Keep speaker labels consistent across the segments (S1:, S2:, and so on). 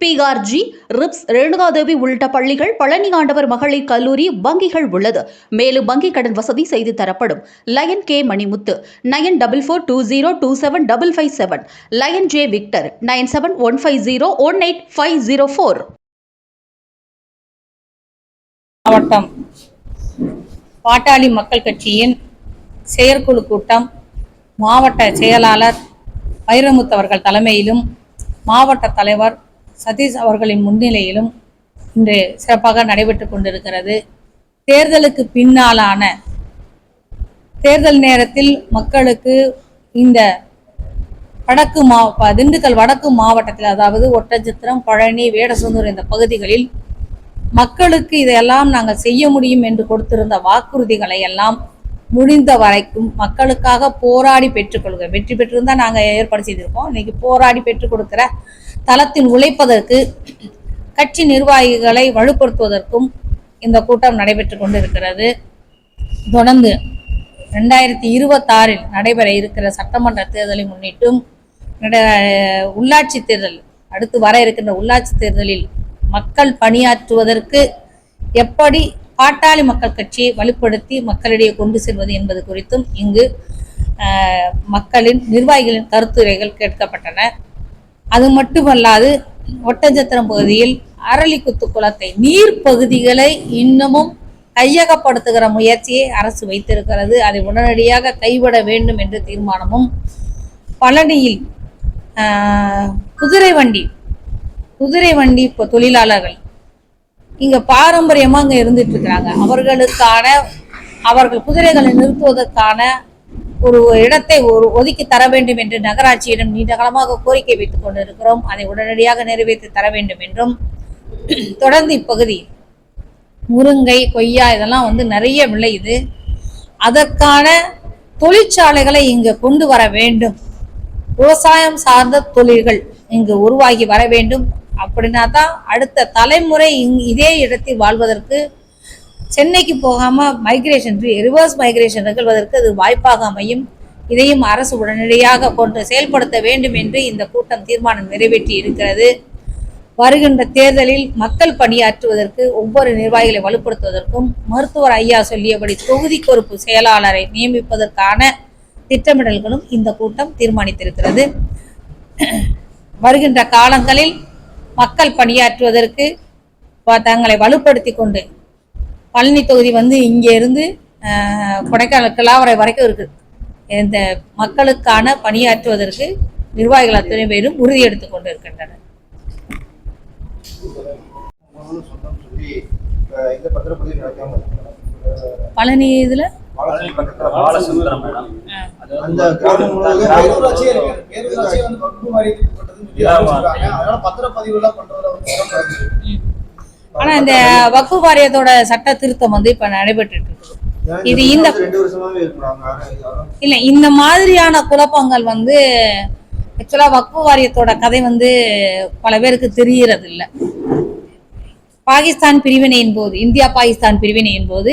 S1: PRG ரிப்ஸ் ரேணுகாதேவி உள்ளிட்ட பள்ளிகள் பழனி ஆண்டவர் மகளிர் கல்லூரி வங்கிகள் உள்ளது. மேலும் வங்கி கடன் வசதி செய்து தரப்படும். Lion K Manimuthu nine double four two zero two seven double five seven. Lion J Victor nine seven one five zero one eight five zero four.
S2: மாவட்டம் பாட்டாளி மக்கள் கட்சியின் செயற்குழு கூட்டம் மாவட்ட செயலாளர் வைரமுத்து அவர்கள் தலைமையிலும் மாவட்ட தலைவர் சதீஷ் அவர்களின் முன்னிலையிலும் இன்று சிறப்பாக நடைபெற்று கொண்டிருக்கிறது. தேர்தலுக்கு பின்னாலான தேர்தல் நேரத்தில் மக்களுக்கு இந்த வடக்கு மா திண்டுக்கல் வடக்கு மாவட்டத்தில் அதாவது ஒட்டச்சித்திரம் பழனி வேடசந்தூர் இந்த பகுதிகளில் மக்களுக்கு இதையெல்லாம் நாங்கள் செய்ய முடியும் என்று கொடுத்திருந்த வாக்குறுதிகளை எல்லாம் முடிந்த வரைக்கும் மக்களுக்காக போராடி பெற்றுக்கொள்க வெற்றி பெற்றிருந்தால் நாங்கள் ஏற்பாடு செய்திருக்கோம். இன்னைக்கு போராடி பெற்றுக் கொடுக்கிற தளத்தில் உழைப்பதற்கு கட்சி நிர்வாகிகளை வலுப்படுத்துவதற்கும் இந்த கூட்டம் நடைபெற்று கொண்டிருக்கிறது. தொடர்ந்து ரெண்டாயிரத்தி இருபத்தாறில் நடைபெற இருக்கிற சட்டமன்ற தேர்தலை முன்னிட்டும் உள்ளாட்சி தேர்தல் அடுத்து வர இருக்கின்ற உள்ளாட்சி தேர்தலில் மக்கள் பணியாற்றுவதற்கு எப்படி பாட்டாளி மக்கள் கட்சியை வலுப்படுத்தி மக்களிடையே கொண்டு செல்வது என்பது குறித்தும் இங்கு மக்களின் நிர்வாகிகளின் கருத்துரைகள் கேட்கப்பட்டன. அது மட்டுமல்லாது ஒட்டஞ்சத்திரம் பகுதியில் அரளிக்குத்து குளத்தை நீர் பகுதிகளை இன்னமும் கையகப்படுத்துகிற முயற்சியை அரசு வைத்திருக்கிறது. அதை உடனடியாக கைவிட வேண்டும் என்ற தீர்மானமும் பழனியில் குதிரை வண்டி குதிரை வண்டி இப்போ தொழிலாளர்கள் இங்கே பாரம்பரியமாக இங்கே இருந்துட்டு இருக்கிறாங்க. அவர்களுக்கான அவர்கள் குதிரைகளை நிறுத்துவதற்கான ஒரு இடத்தை ஒரு ஒதுக்கி தர வேண்டும் என்று நகராட்சியிடம் நீண்டகாலமாக கோரிக்கை வைத்துக் கொண்டிருக்கிறோம். அதை உடனடியாக நிறைவேற்றி தர வேண்டும் என்றும் தொடர்ந்து இப்பகுதி முருங்கை கொய்யா இதெல்லாம் வந்து நிறைய விளையுது அதற்கான தொழிற்சாலைகளை இங்கு கொண்டு வர வேண்டும். விவசாயம் சார்ந்த தொழில்கள் இங்கு உருவாகி வர வேண்டும். அப்படின்னா தான் அடுத்த தலைமுறை இங் இதே இடத்தில் வாழ்வதற்கு சென்னைக்கு போகாமல் மைக்ரேஷன் ரிவர்ஸ் மைக்ரேஷன் நிகழ்வதற்கு அது வாய்ப்பாக அமையும். இதையும் அரசு உடனடியாக கொண்டு செயல்படுத்த வேண்டும் என்று இந்த கூட்டம் தீர்மானம் நிறைவேற்றி இருக்கிறது. வருகின்ற தேர்தலில் மக்கள் பணியாற்றுவதற்கு ஒவ்வொரு நிர்வாகிகளை வலுப்படுத்துவதற்கும் மருத்துவர் ஐயா சொல்லியபடி தொகுதி பொறுப்பு செயலாளரை நியமிப்பதற்கான திட்டமிடல்களும் இந்த கூட்டம் தீர்மானித்திருக்கிறது. வருகின்ற காலங்களில் மக்கள் பணியாற்றுவதற்கு வ- தங்களை வலுப்படுத்தி கொண்டு பழனி தொகுதி வந்து இங்கே இருந்து ஆஹ், கொடைக்கானல் கிளாவரை வரைக்கும் இருக்கு. இந்த மக்களுக்கான பணியாற்றுவதற்கு நிர்வாகிகள் அத்தனை பேரும் உறுதி எடுத்துக் கொண்டு இருக்கின்றனர் பழனி இதுல?
S3: பத்திரப்பதிவு
S2: ஆனா இந்த வக்கு வாரியத்தோட சட்ட திருத்தம் வந்து இப்ப நடைபெற்று இருக்குது இது
S4: இந்த
S2: இல்ல இந்த மாதிரியான குழப்பங்கள் வந்து ஆக்சுவலா வக்ஃபு வாரியத்தோட கதை வந்து பல பேருக்கு தெரியறது இல்ல பாகிஸ்தான் பிரிவினையின் போது இந்தியா பாகிஸ்தான் பிரிவினையின் போது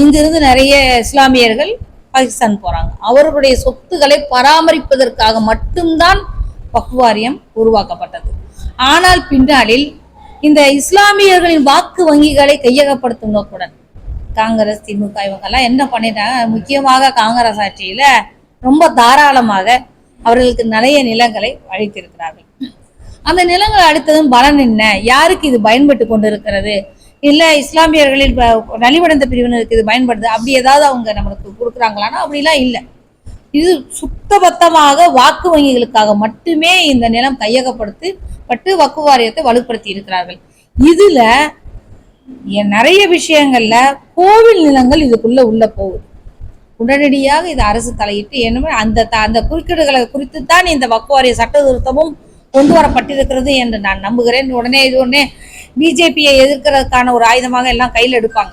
S2: இங்கிருந்து நிறைய இஸ்லாமியர்கள் பாகிஸ்தான் போறாங்க. அவர்களுடைய சொத்துக்களை பராமரிப்பதற்காக மட்டும்தான் வக்ஃபு வாரியம் உருவாக்கப்பட்டது. ஆனால் பின்னாளில் இந்த இஸ்லாமியர்களின் வாக்கு வங்கிகளை கையகப்படுத்தும் நோக்குடன் காங்கிரஸ் திமுக இவங்கெல்லாம் என்ன பண்ணிட்டாங்க? முக்கியமாக காங்கிரஸ் ஆட்சியில ரொம்ப தாராளமாக அவர்களுக்கு நிறைய நிலங்களை அழித்திருக்கிறார்கள் அந்த நிலங்களை அழித்ததும் பலன் என்ன? யாருக்கு இது பயன்பட்டு கொண்டிருக்கிறது? இல்ல இஸ்லாமியர்களில் நலிவடைந்த பிரிவினருக்கு இது பயன்படுது? அப்படி ஏதாவது அவங்க நம்மளுக்கு கொடுக்குறாங்களான்னா அப்படிலாம் இல்லை. இது சுத்தபத்தமாக வாக்கு வங்கிகளுக்காக மட்டுமே இந்த நிலம் கையகப்படுத்தி பட்டு வக்கு வாரியத்தை வலுப்படுத்தி இருக்கிறார்கள். இதுல நிறைய விஷயங்கள்ல கோவில் நிலங்கள் இதுக்குள்ள உள்ள போகுது. உடனடியாக இது அரசு தலையிட்டு என்னமே அந்த த- அந்த குறுக்கீடுகளை குறித்து தான் இந்த வக்குவாரிய சட்ட திருத்தமும் கொண்டு வரப்பட்டிருக்கிறது என்று நான் நம்புகிறேன். உடனே இது உடனே பிஜேபியை எதிர்க்கிறதுக்கான ஒரு ஆயுதமாக எல்லாம் கையில் எடுப்பாங்க.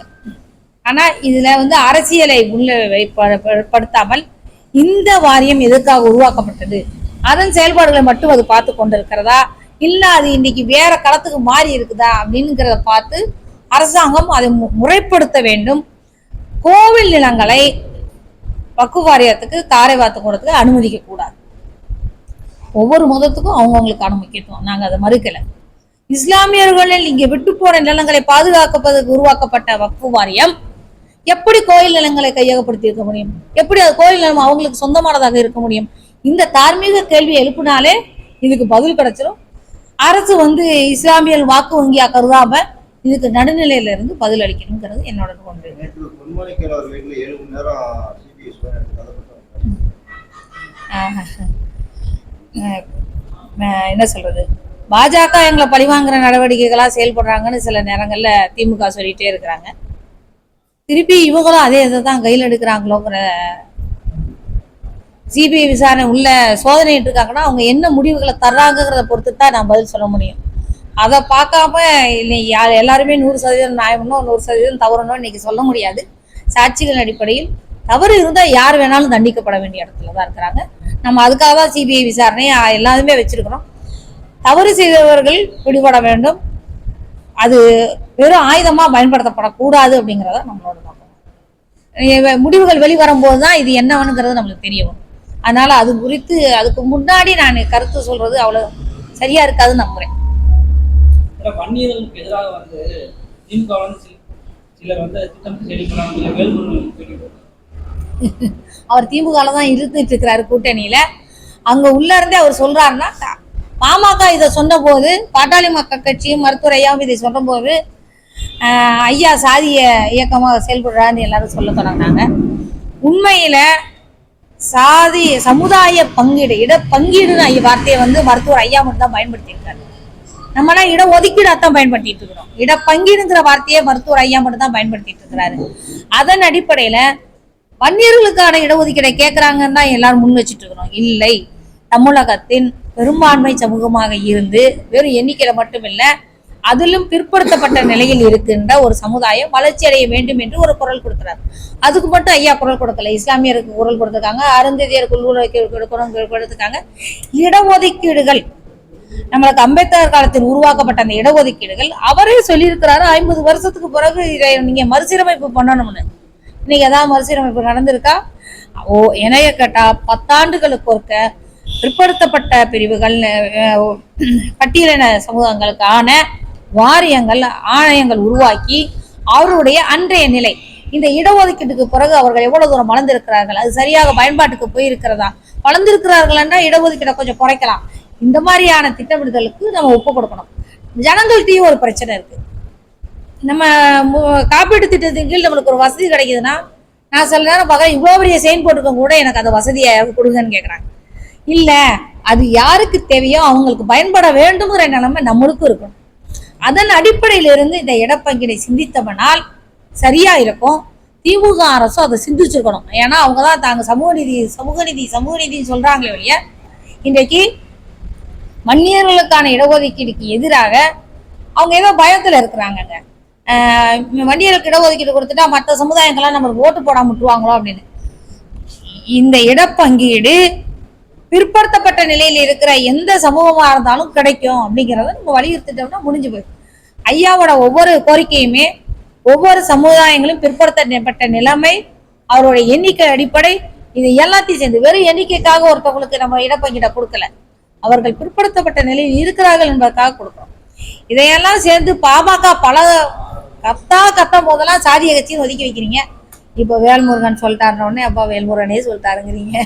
S2: ஆனா இதுல வந்து அரசியலை உள்ள வைப்ப- படுத்தாமல் இந்த வாரியம் எதற்காக உருவாக்கப்பட்டது? அதன் செயல்பாடுகளை மட்டும் அது பார்த்து கொண்டிருக்கிறதா? இல்ல அது இன்னைக்கு வேற களத்துக்கு மாறி இருக்குதா அப்படிங்கிறத பார்த்து அரசாங்கம் அதை மு- முறைப்படுத்த வேண்டும். கோவில் நிலங்களை வக்கு வாரியத்துக்கு தாரை வாத்து கூடத்துக்கு அனுமதிக்க கூடாது. ஒவ்வொரு மதத்துக்கும் அவங்கவுங்களுக்கான முக்கியத்துவம் நாங்க அதை மறுக்கல. இஸ்லாமியர்களில் இங்கே விட்டு போன நிலங்களை பாதுகாக்கப்பதற்கு உருவாக்கப்பட்ட வக்ஃபு வாரியம் எப்படி கோயில் நிலங்களை கையகப்படுத்தி இருக்க முடியும்? எப்படி அது கோயில் நிலம் அவங்களுக்கு சொந்தமானதாக இருக்க முடியும்? இந்த தார்மீக கேள்வி எழுப்பினாலே இதுக்கு பதில் கிடைச்சிடும் அரசு வந்து இஸ்லாமியர் வாக்கு வங்கியா கருதாம இதுக்கு நடுநிலையில இருந்து பதில் அளிக்கணுங்கிறது என்னோட ஒன்று என்ன சொல்றது? பாஜக எங்களை பழிவாங்குற நடவடிக்கைகளா செயல்படுறாங்கன்னு சில நேரங்கள்ல திமுக சொல்லிட்டே இருக்கிறாங்க. திருப்பி இவங்களும் அதே இதை தான் கையில் எடுக்கிறாங்களோங்கிற சிபிஐ விசாரணை உள்ள சோதனைட்டு இருக்காங்கன்னா அவங்க என்ன முடிவுகளை தர்றாங்கங்கிறத பொறுத்து தான் நான் பதில் சொல்ல முடியும். அதை பார்க்காம இல்லை எல்லாருமே நூறு சதவீதம் நியாயம்னோ நூறு சதவீதம் தவறுனோ இன்னைக்கு சொல்ல முடியாது. சாட்சிகள் அடிப்படையில் தவறு இருந்தால் யார் வேணாலும் தண்டிக்கப்பட வேண்டிய இடத்துல தான் இருக்கிறாங்க. நம்ம அதுக்காக தான் சிபிஐ விசாரணை எல்லாருமே வச்சிருக்கிறோம். தவறு செய்தவர்கள் பிடிபட வேண்டும். அது வெறும் ஆயுதமாக பயன்படுத்தப்படக்கூடாது அப்படிங்கிறத நம்மளோட நோக்கம். முடிவுகள் வெளிவரும்போது தான் இது என்னவனுங்கிறது நம்மளுக்கு தெரிய வரும். அதனால அது குறித்து அதுக்கு முன்னாடி நான் கருத்து சொல்றது அவ்வளவு சரியா இருக்காதுன்னு
S5: வன்னியர்களுக்கு எதிராக வந்து திமுக வந்து சில சிலர் வந்து திட்டம் செடிக்கிறாங்க வேல்முருகன் சொல்லிட்டு
S2: அவர் திமுகல தான் இருந்துட்டு இருக்கிறாரு கூட்டணியில. அங்க உள்ள இருந்தே அவர் சொல்றாருன்னா த- பாமக இதை சொன்னபோது பாட்டாளி மக்கள் கட்சியும் மருத்துவர் ஐயாவும் இதை சொன்னபோது ஐயா சாதிய இயக்கமாக செயல்படுறாருன்னு எல்லாரும் சொல்ல தொடங்கினாங்க. உண்மையில சாதி சமுதாய பங்கீடு இட பங்கீடுன்னு ஐய வார்த்தையை வந்து மருத்துவர் ஐயா மட்டும் தான் பயன்படுத்தியிருக்காரு. நம்மளாம் இட ஒதுக்கீடு தான் பயன்படுத்திட்டு இருக்கிறோம். இட பங்கீடுங்கிற வார்த்தையை மருத்துவர் ஐயா மட்டும் தான் பயன்படுத்திட்டு இருக்கிறாரு. அதன் அடிப்படையில வன்னியர்களுக்கான இடஒதுக்கீடை கேட்கறாங்கன்னு தான் எல்லாரும் முன் வச்சுட்டு இருக்கிறோம். இல்லை தமிழகத்தின் பெரும்பான்மை சமூகமாக இருந்து வெறும் எண்ணிக்கையில மட்டும் இல்லை அதிலும் பிற்படுத்தப்பட்ட நிலையில் இருக்கின்ற ஒரு சமுதாயம் வளர்ச்சி அடைய வேண்டும் என்று ஒரு குரல் கொடுக்கிறார். அதுக்கு மட்டும் ஐயா குரல் கொடுக்கல. இஸ்லாமியருக்கு குரல் கொடுத்துருக்காங்க. அருந்ததியர் குரல் கொடுத்திருக்காங்க. இடஒதுக்கீடுகள். நம்மளுக்கு அம்பேத்கர் காலத்தில் உருவாக்கப்பட்ட அந்த இடஒதுக்கீடுகள் அவரே சொல்லியிருக்கிறாரு ஐம்பது வருஷத்துக்கு பிறகு இதை நீங்க மறுசீரமைப்பு பண்ணணும்னு. இன்னைக்கு ஏதாவது மறுசீரமைப்பு நடந்திருக்கா? ஓ இணைய கேட்டா பத்தாண்டுகளுக்கு ஒருக்க பிற்படுத்தப்பட்ட பிரிவுகள் அஹ், பட்டியலின சமூகங்களுக்கான வாரியங்கள் ஆணையங்கள் உருவாக்கி அவருடைய அன்றைய நிலை. இந்த இடஒதுக்கீட்டுக்கு பிறகு அவர்கள் எவ்வளவு தூரம் வளர்ந்திருக்கிறார்கள்? அது சரியாக பயன்பாட்டுக்கு போயிருக்கிறதா? வளர்ந்திருக்கிறார்கள்னா இடஒதுக்கீடை கொஞ்சம் குறைக்கலாம். இந்த மாதிரியான திட்டமிடுதலுக்கு நம்ம ஒப்பு கொடுக்கணும். ஜனங்கள்கிட்டயும் ஒரு பிரச்சனை இருக்கு. நம்ம காப்பீட்டு திட்டத்தின் கீழ் நம்மளுக்கு ஒரு வசதி கிடைக்குதுன்னா நான் சில நேரம் பார்க்குறேன் இவ்வளோ பெரிய செயின் போட்டுக்கோங்க கூட எனக்கு அந்த வசதியை கொடுங்கன்னு கேட்குறாங்க இல்லை அது யாருக்கு தேவையோ அவங்களுக்கு பயன்பட வேண்டுங்கிற நிலைமை நம்மளுக்கும் இருக்கணும். அதன் அடிப்படையிலிருந்து இந்த இடப்பங்கீடை சிந்தித்தவனால் சரியா இருக்கும் திமுக அரசும் அதை சிந்திச்சிருக்கணும். ஏன்னா அவங்க தான் தாங்க சமூக நீதி சமூக நீதி சமூக நீதினு சொல்றாங்களே ஒழிய இன்றைக்கு வன்னியர்களுக்கான இடஒதுக்கீடுக்கு எதிராக அவங்க ஏதோ பயத்துல இருக்கிறாங்கங்க. மன்னியர்களுக்கு வன்னியர்களுக்கு இடஒதுக்கீடு கொடுத்துட்டா மற்ற சமுதாயங்கள்லாம் நம்மளுக்கு ஓட்டு போடாம விட்டுருவாங்களோ அப்படின்னு. இந்த இடப்பங்கீடு பிற்படுத்தப்பட்ட நிலையில் இருக்கிற எந்த சமூகமா இருந்தாலும் கிடைக்கும் அப்படிங்கிறத நம்ம வலியுறுத்திட்டோம்னா முடிஞ்சு போயிடும். ஐயாவோட ஒவ்வொரு கோரிக்கையுமே ஒவ்வொரு சமுதாயங்களும் பிற்படுத்தப்பட்ட நிலைமை அவருடைய எண்ணிக்கை அடிப்படை இது எல்லாத்தையும் சேர்ந்து வெறும் எண்ணிக்கைக்காக ஒருத்தவங்களுக்கு நம்ம இடப்பங்கிட கொடுக்கல. அவர்கள் பிற்படுத்தப்பட்ட நிலையில் இருக்கிறார்கள் என்பதற்காக கொடுக்குறோம். இதையெல்லாம் சேர்ந்து பாமக பல கத்தா கத்தும் போதெல்லாம் சாதிய கட்சின்னு ஒதுக்கி வைக்கிறீங்க. இப்போ வேல்முருகன் சொல்லிட்டாருன உடனே அப்பா வேல்முருகனே சொல்லிட்டாருங்கிறீங்க.